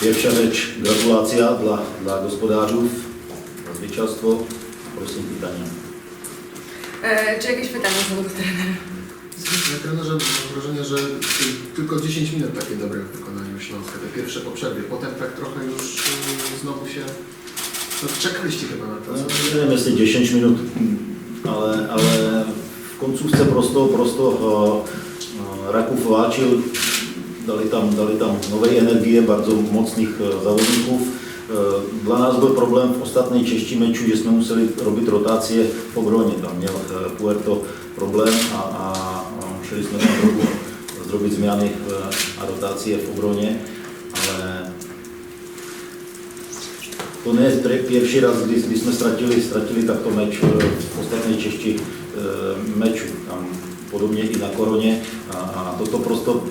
Pierwsza rzecz, gratulacja dla, dla gospodarzów, za zwycięstwo. Prosím pytania. E, czy jakieś pytania są do trenera? Na trenerze mam wrażenie, że ty- tylko 10 minut takie dobre w wykonaniu Śląska, te pierwsze po przerwie. Potem tak trochę już y, znowu się... No, czekaliście chyba na to. No, co? Neviem, jestli 10 minut, ale, ale v koncovce prosto, prosto uh, Rakov vláčil, dali tam, dali tam nové energie, bardzo mocných uh, závodníků. Uh, Dla nás byl problém v ostatnej češti meču, že jsme museli robiť rotácie v obroně. Tam měl uh, Puerto problém a, a, a museli jsme tam trochu zrobiť změny a rotácie v obroně, ale to nie je pierwszy raz, kdy, kdy jsme ztratili, ztratili takto meč v ostatnej češti e, meču. Tam podobně i na koroně. A, a toto prosto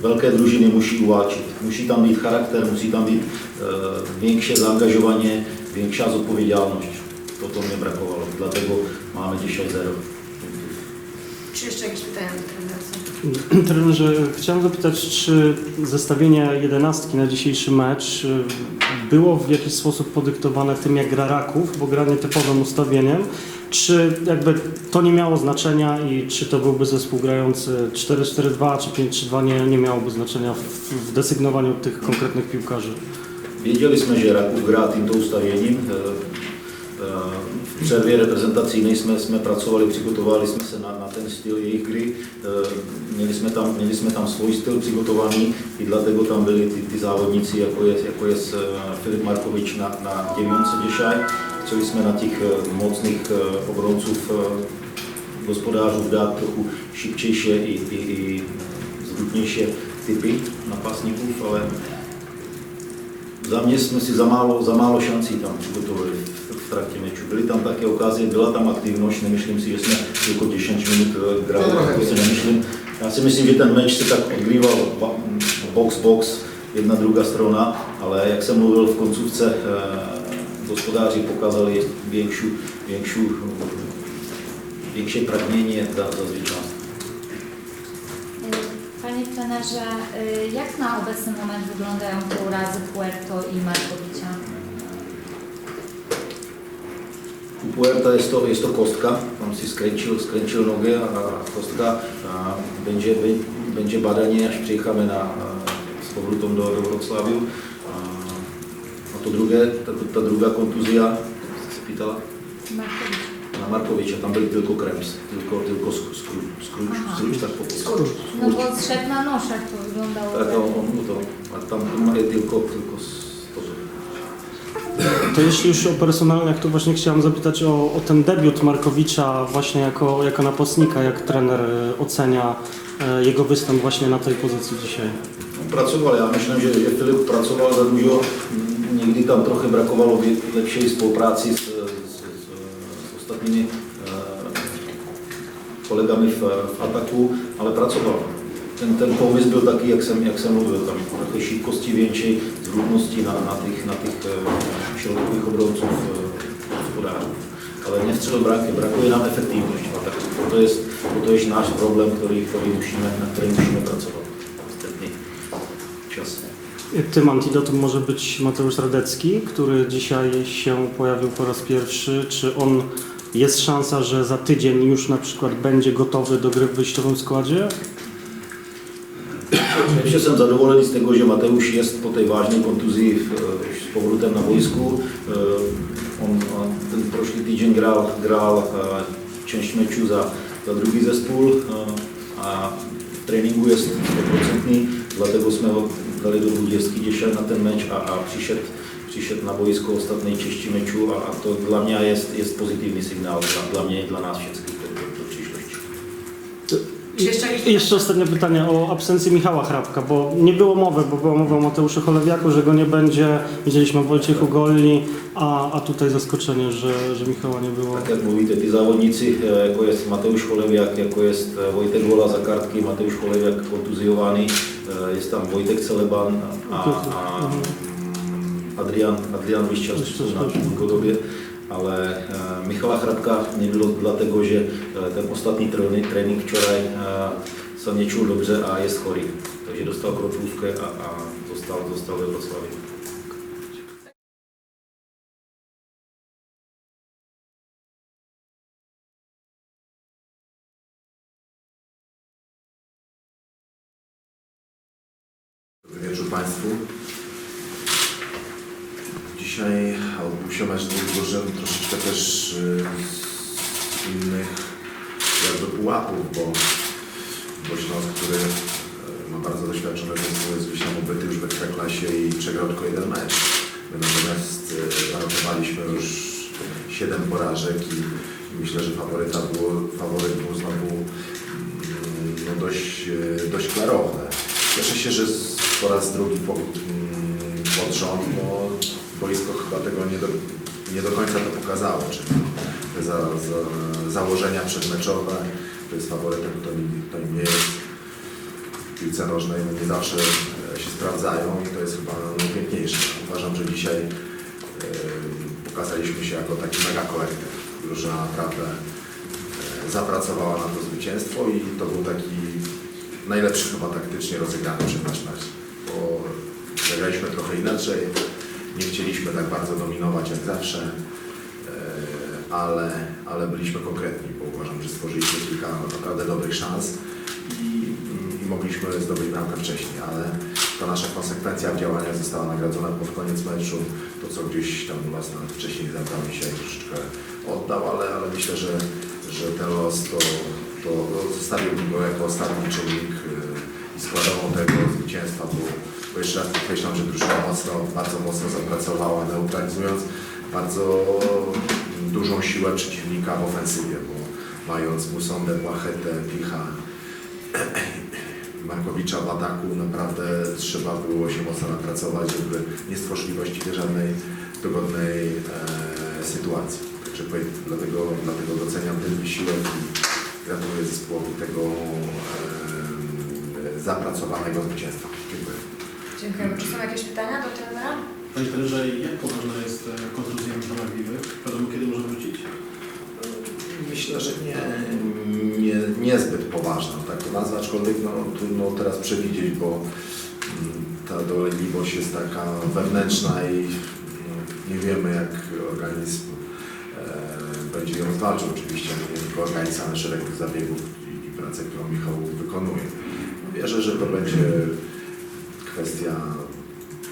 velké družiny musí uváčit. Musí tam být charakter, musí tam být e, większe zaangažovanie, większa zodpowiedzialność. Toto mnie brakowało, dlatego mamy dzisiaj zero. Czy jeszcze jakieś pytania do trenera? Trenerze, chciałem zapytać, czy zestawienie jedenastki na dzisiejszy mecz y, było w jakiś sposób podyktowane tym, jak gra Raków, bo gra nietypowym ustawieniem, czy jakby to nie miało znaczenia i czy to byłby zespół grający 4-4-2 czy 5-3-2 nie, nie miałoby znaczenia w, w desygnowaniu tych konkretnych piłkarzy? Věděli jsme, že Rakov hrá tímto ustavěním. E, e, V přervě reprezentacyjnej jsme, pracovali, přigotovali jsme se na, na ten styl jejich hry. E, Měli jsme tam, měli jsme tam svůj styl přigotovaný, i dlatego tam byli ty, ty závodníci, jako je, jako je e, Filip Markovič na, na devionce Děšaj, co jsme na těch e, mocných obronců gospodářů dát trochu šipčejší i, i, i zhutnější typy napastníků, ale za mě jsme si za málo, za málo šancí tam přigotovali trakě meču. Byly tam také okázie, byla tam aktivnost, nemyslím si, že jsme jako 10 minut eh, To hráli, to si víc. nemyslím. Já si myslím, že ten meč se tak odgrýval ba- box box, jedna druhá strana, ale jak jsem mluvil v koncovce, eh, gospodáři pokazali větší, větší, větší pragnienie za, za zwycięstwo. Panie trenerze, y, jak na obecny moment wyglądają te urazy Puerto i Markowicia? Puerta jest to, jest to kostka, tam si skręcił, skręcił nogę, a kostka a będzie, będzie badanie, aż przyjechamy na, z powrotem do, do Wrocławiu. A, a to drugie, ta, ta druga kontuzja, se pytala, Markowicz. na Markowicza, tam byli tylko krems, tylko, tylko sk- skróć, skróć, Aha. skróć tak po polsku. Skurcz. No bo zszedł na noszach, to wyglądało Tak, tak. on, on, no to, a tam je tylko, tylko stopy. To jeśli już o personalnych, to właśnie chciałem zapytać o, o ten debiut Markowicza właśnie jako, jako napastnika, jak trener y, ocenia y, jego występ właśnie na tej pozycji dzisiaj? Pracoval, já myslím, že, že Filip pracoval za dużo, někdy tam vě- lepší spolupráci s, s, s, s ostatními eh, kolegami v, v ataku, ale pracoval. Ten, ten pomysł byl taky, jak jsem, jak jsem mluvil, tam šibkosti větší, zrůdnosti na, na těch, na těch eh, širokových obronců hospodářů. Ale nevstřelil branky, brakuje nám efektivnost v ataku. To je, to je náš problém, který, který musíme, na který musíme pracovat. Ostatní čas. Tym antidotum może być Mateusz Radecki, który dzisiaj się pojawił po raz pierwszy. Czy on jest szansa, że za tydzień już na przykład będzie gotowy do gry w wyjściowym składzie? Ještě jsem zadovolený z tego, že Mateusz jest po té vážné už s povrotem na vojsku. Eh, On, ten prošlý týden grál, grál část mečů za, za druhý zespůl eh, a v tréninku je 100%, dlatego jsme ho dali do Budějský Děšan na ten meč a, a přišel, přišel na boisko ostatnej češti mečů a, a to dla mě je, je pozitivní signál, dla, mě dla nás všech Czy jeszcze jakieś jeszcze ostatnie pytanie o absencję Michała Hrabka, bo nie było mowy, bo była mowa o Mateuszu Cholewiaku, że go nie będzie. Widzieliśmy o Wojciechu Golli, a, a tutaj zaskoczenie, że, że Michała nie było. Tak jak mluvíte, ty závodníci, eh, jako je Mateusz Choleviak, jako je eh, Vojtek Gola za kartky, Mateusz Choleviak kontuziovaný, eh, je tam Vojtek Celeban a, a Adrian, Adrian na tak. dlouhodobě. ale eh, Michala Chrapka nebylo dlatego, že eh, ten ostatní trénink včera eh, se něčul dobře a je schorý. Takže dostal kročůzké a, a dostal, dostal ve Vroclavi. Dziękuję Państwu. Odbył się mecz drużyn troszeczkę też y, z innych jakby pułapów, bo, bo Śląsk, który y, ma bardzo doświadczone zespoły, gdzieś tam ubyty już w Ekstraklasie i przegrał tylko jeden mecz. My natomiast zanotowaliśmy już 7 porażek i myślę, że faworyta było, faworyt był znowu mm, no dość, e, dość klarowne. Cieszę się, że z- po raz drugi po, mm, pod rząd, bo boisko chyba tego nie do, nie do końca to pokazało, czyli za, za, założenia przedmeczowe, to jest faworytem, to, to nie jest. W piłce nożnej, no nie zawsze e, się sprawdzają i to jest chyba najpiękniejsze. Uważam, że dzisiaj e, pokazaliśmy się jako taki mega kolektyw, że naprawdę e, zapracowała na to zwycięstwo i to był taki najlepszy chyba taktycznie rozegrany przed nasz mecz, bo zagraliśmy trochę inaczej, nie chcieliśmy tak bardzo dominować jak zawsze, e, ale, ale byliśmy konkretni, bo uważam, że stworzyliśmy kilka naprawdę dobrych szans i, mogliśmy zdobyć bramkę wcześniej, ale ta nasza konsekwencja w działaniach została nagrodzona pod koniec meczu. To, co gdzieś tam u nas nawet wcześniej zabrał mi się troszeczkę oddał, ale, ale myślę, że, że ten los to, to zostawiłbym go jako ostatni czynnik yy, i składową tego zwycięstwa, bo, bo jeszcze raz podkreślam, że drużyna mocno, bardzo mocno zapracowała, neutralizując bardzo dużą siłę przeciwnika w ofensywie, bo mając Musondę, Płachetę, Picha, Markowicza w ataku naprawdę trzeba było się mocno napracować, żeby nie stworzyli właściwie żadnej dogodnej e, sytuacji. Także dlatego, dlatego doceniam ten wysiłek i gratuluję zespołowi tego e, zapracowanego zwycięstwa. Dziękuję. Dziękujemy. Czy są jakieś pytania do trenera? Panie trenerze, jak poważna jest e, kontuzja Michała Gliwy? Wiadomo, kiedy może wrócić? Myślę, że nie, nie, niezbyt poważna, tak to nazwać, aczkolwiek no, trudno teraz przewidzieć, bo mm, ta dolegliwość jest taka wewnętrzna i mm, nie wiemy jak organizm e, będzie ją zwalczał. Oczywiście nie tylko organizm, ale szereg zabiegów i, i pracę, którą Michał wykonuje. Wierzę, że to będzie kwestia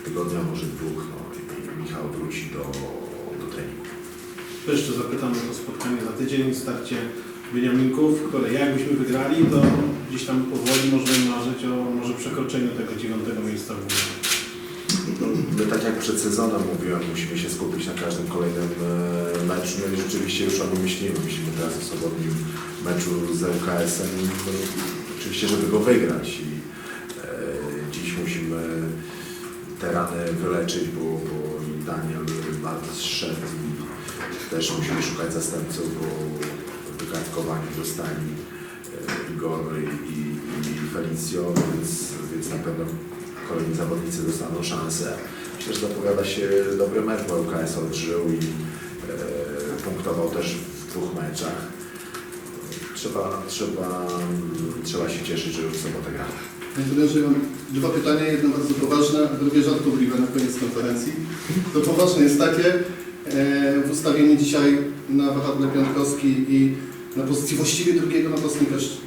tygodnia, może dwóch no, i, Michał wróci do, do treningu. To jeszcze zapytam o to spotkanie za tydzień, starcie Beniaminków, które jakbyśmy wygrali, to gdzieś tam powoli możemy marzyć o może przekroczeniu tego dziewiątego miejsca w ogóle. No, My tak jak przed sezonem mówiłem, musimy się skupić na każdym kolejnym e, meczu. No i rzeczywiście już o nim myślimy. Myślimy teraz o sobotnim meczu z ŁKS-em. No, oczywiście, żeby go wygrać. I e, dziś musimy te rany wyleczyć, bo, bo Daniel bardzo zszedł i też musimy szukać zastępców, bo wykartkowani zostali e, Igor i, i, więc, więc na pewno kolejni zawodnicy dostaną szansę. Że zapowiada się dobry mecz, bo UKS odżył i e, punktował też w dwóch meczach. Trzeba, trzeba, trzeba się cieszyć, że już w sobotę gramy. Trenerze, mam dwa pytania, jedno bardzo poważne, a drugie żartobliwe na koniec konferencji. To poważne jest takie, e, w ustawieniu dzisiaj na wahadle Piątkowski i na pozycji właściwie drugiego napastnika Sz-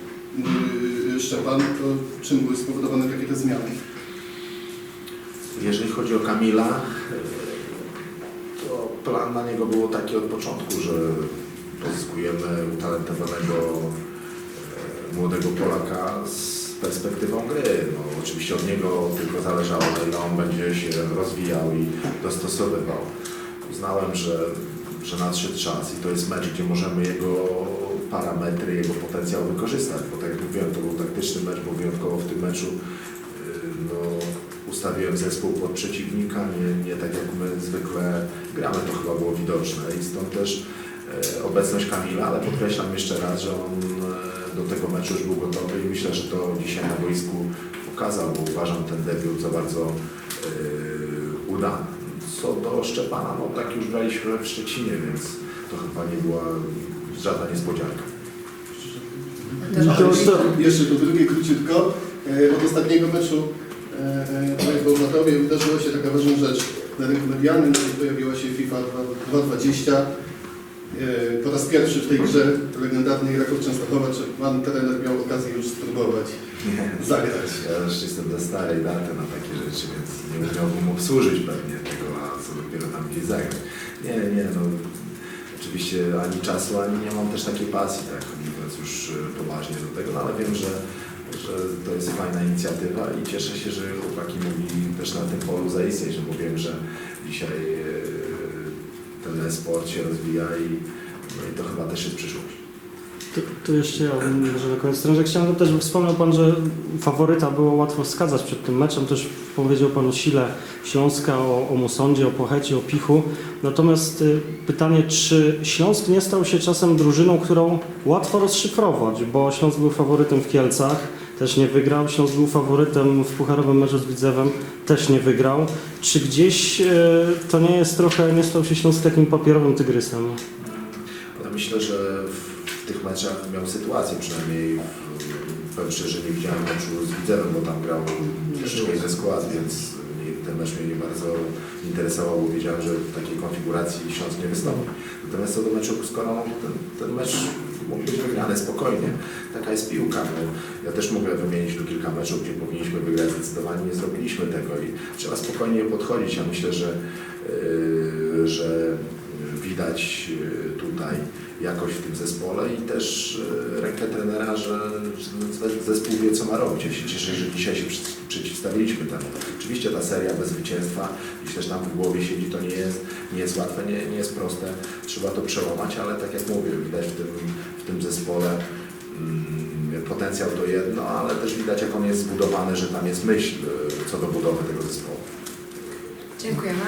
y, Szczepan, to czym były spowodowane takie te zmiany? Jeżeli chodzi o Kamila, e, to plan na niego było taki od początku, że pozyskujemy utalentowanego e, młodego Polaka z perspektywą gry. No, oczywiście od niego tylko zależało, na on będzie się rozwijał i dostosowywał. Uznałem, że, że nadszedł czas i to jest mecz, gdzie możemy jego parametry, jego potencjał wykorzystać, bo tak jak mówiłem, to był taktyczny mecz, bo wyjątkowo w tym meczu yy, no, ustawiłem zespół pod przeciwnika, nie, nie tak jak my zwykle gramy, to chyba było widoczne i stąd też e, obecność Kamila, ale podkreślam jeszcze raz, że on e, do tego meczu już był gotowy i myślę, że to dzisiaj na boisku pokazał, bo uważam ten debiut za bardzo e, udany. Co do Szczepana, no tak już graliśmy w Szczecinie, więc to chyba nie była żadna niespodzianka. Ale jeszcze, jeszcze to drugie króciutko. E, Od ostatniego meczu e, e, w Bełchatowie wydarzyła się taka ważna rzecz. Na rynku medialnym tutaj pojawiła się FIFA 2- 220. e, po raz pierwszy w tej grze legendarnej Raków Częstochowa, czy Pan trener miał okazję już spróbować zagrać? Ja już jestem za starej daty na takie rzeczy, więc nie umiałbym obsłużyć pewnie tego, a co dopiero tam gdzieś zagrać. Nie, nie, no oczywiście ani czasu, ani nie mam też takiej pasji, tak mówiąc już e, poważnie do tego, no ale wiem, że, że to jest fajna inicjatywa i cieszę się, że chłopaki mogli też na tym polu zaistnieć, no bo wiem, że dzisiaj e, ten e-sport się rozwija i, no i to chyba też jest przyszłość. To jeszcze ja może na koniec trenerze chciałem też, bo wspomniał Pan, że faworyta było łatwo wskazać przed tym meczem. Też powiedział Pan o sile Śląska, o, o o Pochecie, o Pichu. Natomiast y, pytanie, czy Śląsk nie stał się czasem drużyną, którą łatwo rozszyfrować, bo Śląsk był faworytem w Kielcach, też nie wygrał. Śląsk był faworytem w pucharowym meczu z Widzewem, też nie wygrał. Czy gdzieś y, to nie jest trochę, nie stał się Śląsk takim papierowym tygrysem? Ale myślę, że w, tych meczach miał sytuację, przynajmniej powiem szczerze, nie widziałem meczu z Widzewem, bo tam grał troszeczkę inny skład, więc ten mecz mnie nie bardzo interesował, bo wiedziałem, że w takiej konfiguracji Śląsk nie wystąpi. Natomiast co do meczu z Koroną, ten, ten mecz mógł być wygrany spokojnie. Taka jest piłka. No, ja też mogę wymienić tu kilka meczów, gdzie powinniśmy wygrać zdecydowanie, nie zrobiliśmy tego i trzeba spokojnie podchodzić. Ja myślę, że, yy, że widać yy, tutaj jakość w tym zespole i też yy, rękę trenera, że zespół wie co ma robić. Ja się cieszę, że dzisiaj się przeciwstawiliśmy temu. Oczywiście ta seria bez zwycięstwa, gdzieś też nam w głowie siedzi, to nie jest, nie jest łatwe, nie, nie jest proste. Trzeba to przełamać, ale tak jak mówię, widać w tym, w tym zespole mm, potencjał to jedno, ale też widać jak on jest zbudowany, że tam jest myśl yy, co do budowy tego zespołu. Dziękujemy.